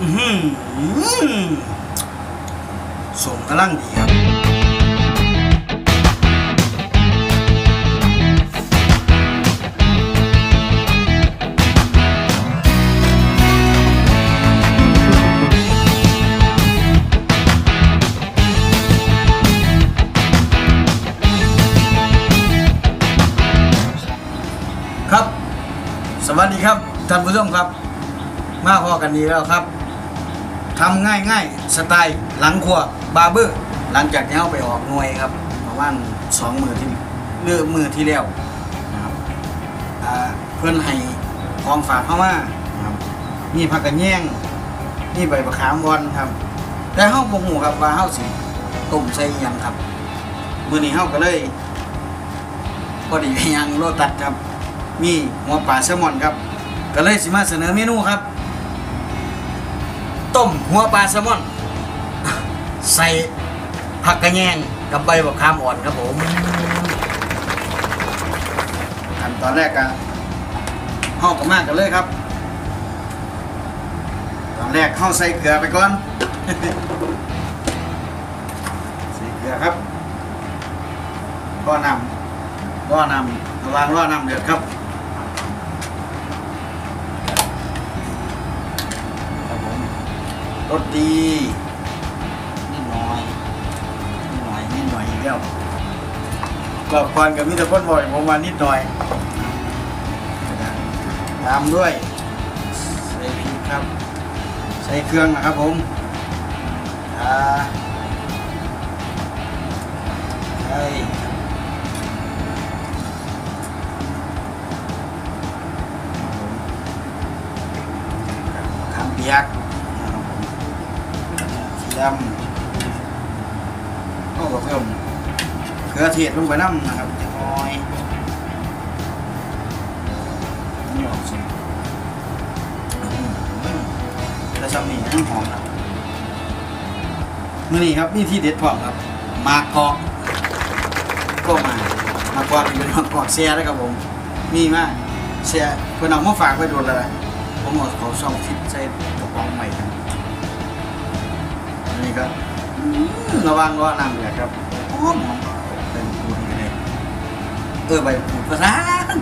อื้อหือสมกำลังดีครับครับ สวัสดีครับท่านผู้ชมครับ มาพอกันดีแล้วครับ ทำง่ายง่ายๆสไตล์หลังครัวบาร์เบอร์ หลังจากที่เราไปออกหน่วยครับประมาณสองมือที่เลือกมือที่แล้วนะครับเพื่อนให้ของฝากเข้ามาครับมีผักกระแยงมีใบมะขามวอนครับ แต่เฮาบ่ฮู้ครับว่าเฮาสิต้มใส่หยังครับมื้อนี้เฮาก็เลยพอดีไปยังโลตัดครับ มีหัวปลาแซลมอนครับ ก็เลยสิมาเสนอเมนูครับ ต้มหัวปลาแซลมอน ใส่ผักกระแยงกับใบบักขามอ่อนครับผมขั้นตอนแรกอะห้อกับมากกันเลยครับ ตอนแรกเข้าใส่เกลือไปก่อนใส่เกลือครับก็นำร่อนำระวังร่อนำเดือดครับผม รสดีนิดหน่อยนิดหน่อยนิดหน่อยอีกแล้วก็ควันกับมิตรพ้นบ่อยผมมานิดหน่อยตามด้วยใส่พริกครับ ใส่เครื่องนะครับผมอ่าใช่ขามเปียก ยมก็กับเพิ่มเกลือเทศลงไปน้ำนะครับจะน้อยนี่ออกสิแล้วซ้ำนี่น้ำหอมครับมื่อนี้ครับนี่ที่เด็ดพร้อมครับ มากกอกก็มามากกอกเป็นมากกอกเสียนะครับผม มีมากเสียเพื่อนเอามาฝากไว้โดนเลยผมเอาขาช่องฟิตใส่กระป๋องใหม่ครับ อันนี้ก็อืมระวังว่าน้ำเดือดครับหอมหอมเป็นปูนกันเลยเออใบปูนภาษาน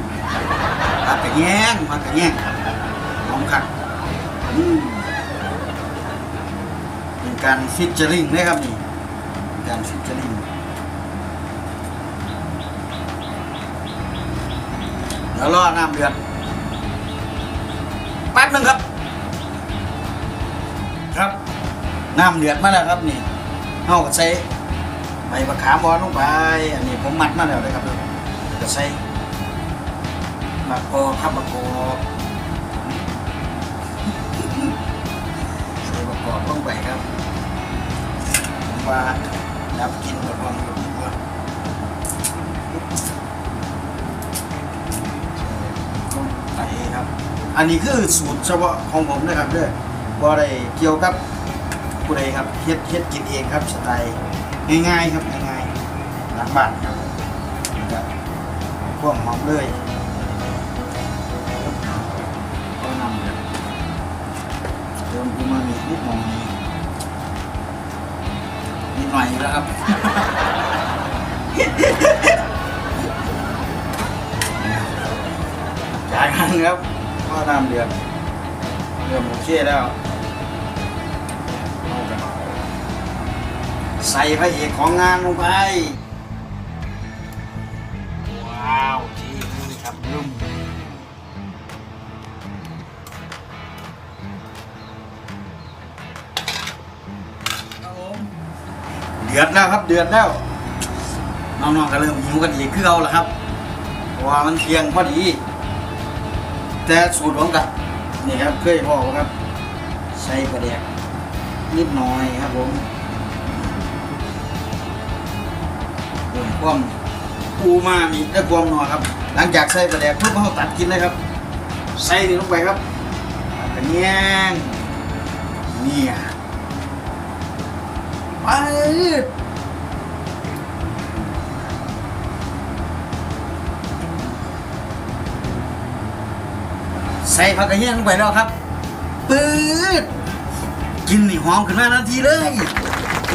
ผักกระแยงผักกระแยงหอมคักอืมเป็นการฟิชเจอริงนะครับนี่เป็นการฟิชเจอริงเดี๋ยวรอน้ำเดือดแป๊บนึงครับครับ น้ำเดือดมาแล้วครับนี่เอาก็ใส่ใบมะขามบอนลงไป อันนี้ผมมัดมาแล้วเลยครับก็ใส่มะกอครับมะกอใส่มะกอลงไปครับผมว่าดับกินกับความดีกว่าลงไปครับอันนี้คือสูตรเฉพาะของผมนะครับเด้อบ่ได้เกี่ยวกับ ผู้ใดครับเฮ็ดเฮ็ดกินเองครับสไตล์ง่ายๆครับง่ายๆหลังบ้านครับนี่ก็พวกหอมเลยก็นำเลยเติมอูมามินิดหน่อยนิดหน่อยอีกแล้วครับจากนั้นครับก็น้ำเดือดเริ่มโอเคแล้ว ใส่พระเอกของงานลงไป ว้าวทีนี่ครับลุ่มเดือดแล้วครับเดือดแล้ว น้องๆก็เริ่มหิวกันอีกคือเอาละครับว่ามันเที่ยงพอดี แต่สูตรของกับนี่ครับเคยบอครับ ใส่ประเดียกนิดหน่อยครับผม ความปูมามีและความนัวครับ หลังจากใส่ประเดียกทุกเขาตัดกินเลยครับ ใส่นี่ลงไปครับกระเนียงเนี่ยไปใส่ผักกระเทียมลงไปแล้วครับปื๊ดกินนี่หอมขึ้นมาทันทีเลย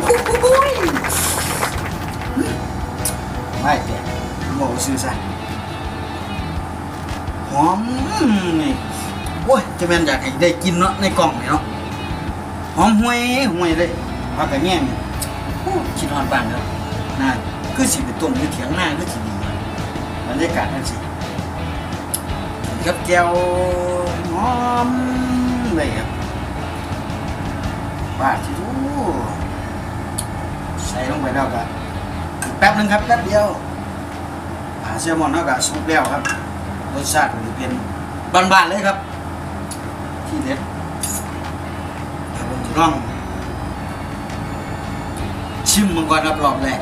โอ้ยไม่แต่บอกซื้อซะหอมนี่โอ้ยจะแม่นอยากให้ได้กินเนาะในกล่องนี่เนาะหอมห่วยห่วยเลยพักกระแง่งนี่โอ้คิดฮอดบ้านแล้วน่าคือสิไปต้มอยู่เถียงหน้าคือสิดีบรรยากาศนั่นสิกับแก้วหอมเลยครับว่าที่ดูใส่ลงไปแล้วก็ แป๊บนึงครับแป๊บเดียวปลาแซลมอนเท่ากับซุปแล้วครับรสชาติมันเป็นบานๆเลยครับ ที่เด็ดเดี๋ยวผมจะลองชิมมันก่อนครับรอบแรก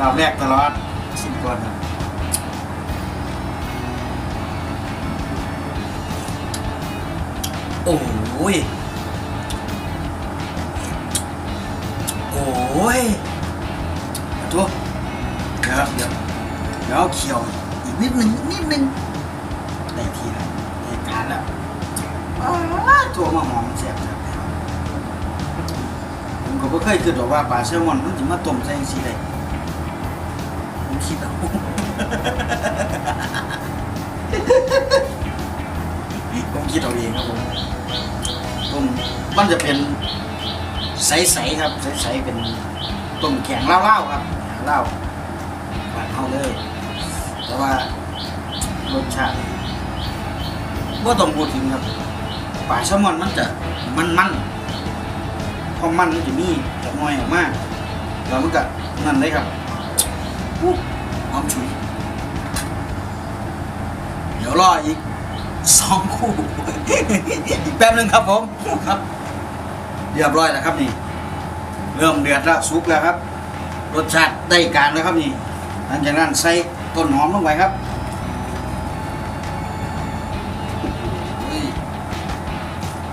รอบแรกตลอดชิมก่อนครับโอ้ย อ้ยขอโทุกเดี๋ยวเดี๋ยวเดี๋ยวเขียวอีกนิดนึงนิดนึงได้ทีแล้วได้การแล้วอ้าวตัวมาหอมเสียบครับผมก็ไม่เคยคิดหรอกว่าปลาแซลมอนมันจะมาต้มใส่สีได้ผมคิดเอาผมคิดเอาเองครับผมต้มมันจะเป็น ใสๆครับใสๆเป็นต้มแข็งเล่าๆครับเล่าหวานเอาเลย แต่ว่ารสชาติว่าต้องพูดถึงครับปลาแซลมอนมันจะมันมันๆเพราะมันมันจะมีจะงอยออกมาแล้วมันก็นั่นเลยครับอู้หอมฉุยเดี๋ยวรออีกสองคู่อีกแป๊บนึงครับผมครับ เรียบร้อยแล้วครับนี่ เริ่มเดือดแล้วสุกแล้วครับ รสชาติได้การแล้วครับนี่หลังจากนั้นใส่ต้นหอมลงไปครับ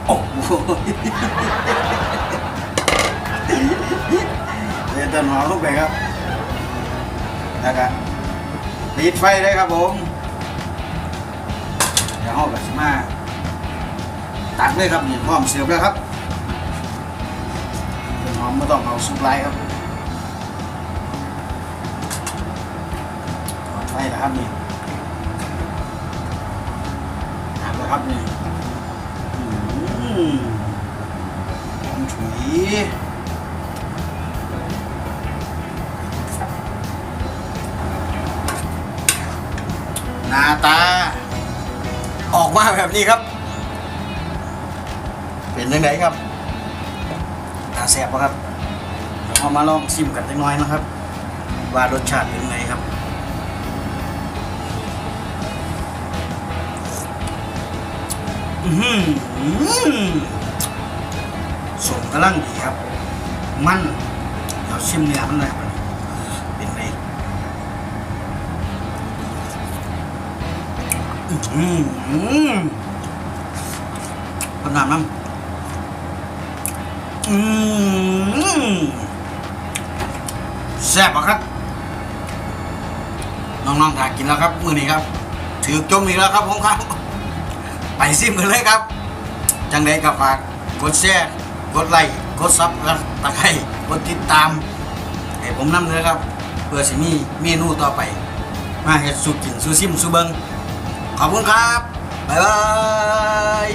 โอ้โหใส่ต้นหอมลงไปครับแล้วก็ปิดไฟเลยครับผมเดี๋ยวห้องกับสิมาตักเลยครับนี่พร้อมเสิร์ฟแล้วครับ เอมไม่ต้องเอาซุปไลครับไฟแล้วครับนี่ตักแล้วครับนี่อืมหอมฉุยหน้าตา ออกมาแบบนี้ครับ เป็นยังไงครับ แสบปะครับเดี๋ยวเรามาลองชิมกันเล็กน้อยนะครับ ว่ารสชาติเป็นไงครับอือหือสมกำลังดีครับ มันเราชิมเนื้อมันหน่อยครับเป็นไงอืมอืมขนาดนั้น อืมแซ่บอะครับ น้องๆถ่ายกินแล้วครับ มือนี้ครับ ถือจมอีกแล้วครับผมครับ ไปซิมกันเลยครับ จังใดก็ฝาก กดแชร์กดไลค์กดซับและตะไคร้กดติดตามให้ผมนำเลยครับ เพื่อสิมีเมนูต่อไป มาเฮ็ดสุกินสุซิมสุเบิงขอบคุณครับ บ๊ายบาย